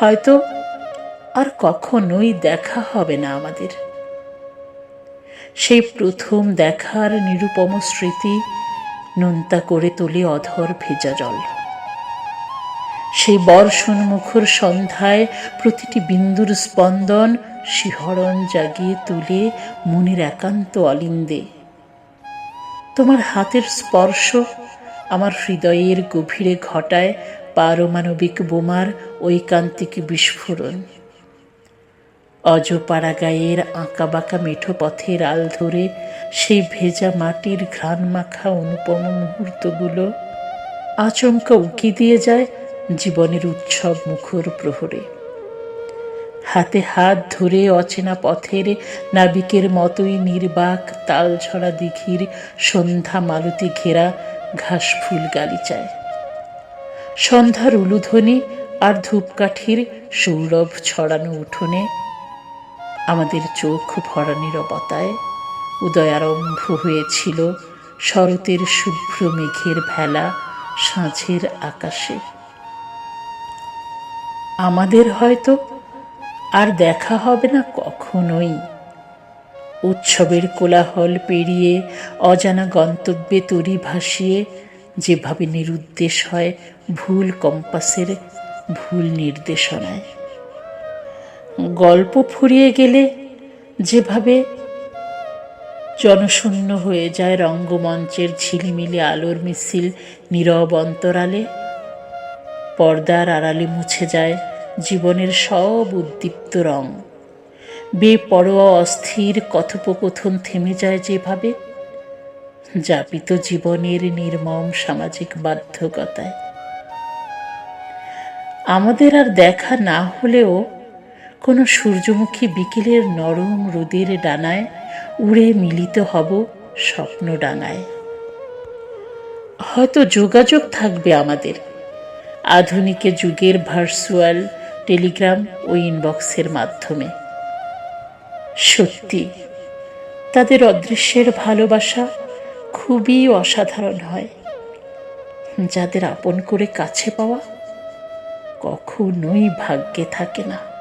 হয়তো আর কখনোই দেখা হবে না আমাদের। সেই প্রথম দেখার নিরুপম স্মৃতি নোনতা করে তোলে অধর ভেজা জল। সেই বর্ষণ মুখর সন্ধ্যায় প্রতিটি বিন্দুর স্পন্দন শিহরণ জাগিয়ে তুলে মনের একান্ত অলিন্দে। তোমার হাতের স্পর্শ আমার হৃদয়ের গভীরে ঘটায় পারমাণবিক বোমার ঐকান্তিক বিস্ফোরণ। অজপাড়া গায়ের আঁকা বাঁকা মেঠো পথের আল ধরে সেই ভেজা মাটির ঘ্রাণ মাখা অনুপম মুহূর্তগুলো আচমকা উঁকি দিয়ে যায় জীবনের উৎসব মুখর প্রহরে। হাতে হাত ধরে অচেনা পথের নাবিকের মতোই নির্বাক তাল ছড়া দিঘির সন্ধ্যা মালতি ঘেরা ঘাস ফুল গালিচায় সন্ধ্যার উলুধ্বনি আর ধূপকাঠির সৌরভ ছড়ানো উঠোনে। আমাদের চোখ ভরা নিরবতায় উদয়ারম্ভ হয়েছিল শরতের শুভ্র মেঘের ভেলা সাঁঝের আকাশে। আমাদের হয়তো আর দেখা হবে না কখনোই। উৎসবের কোলাহল পেরিয়ে অজানা গন্তব্যে তরি ভাসিয়ে যেভাবে নিরুদ্দেশ হয়, ভুল কম্পাসের ভুল নির্দেশনায়। গল্প ফুরিয়ে গেলে যেভাবে জনশূন্য হয়ে যায় রঙ্গমঞ্চের ঝিলিমিলি আলোর মিছিল নীরব অন্তরালে, পর্দার আড়ালে মুছে যায় জীবনের সব উদ্দীপ্ত রং। বেপরোয়া, অস্থির কথোপকথন থেমে যায় যেভাবে যাপিত জীবনের নির্মম সামাজিক বাধ্যকতায়। আমাদের আর দেখা না হলেও কোনো সূর্যমুখী বিকেলের নরম রোদের ডানায় উড়ে মিলিত হব স্বপ্ন ডাঙায়। হয়তো যোগাযোগ থাকবে আমাদের। আধুনিকে যুগের ভার্চুয়াল টেলিগ্রাম ও ইনবক্সের মাধ্যমে। সত্যি, তাদের অদৃশ্যের ভালোবাসা খুবই অসাধারণ হয়। যাদের আপন করে কাছে পাওয়া কখনোই ভাগ্যে থাকে না।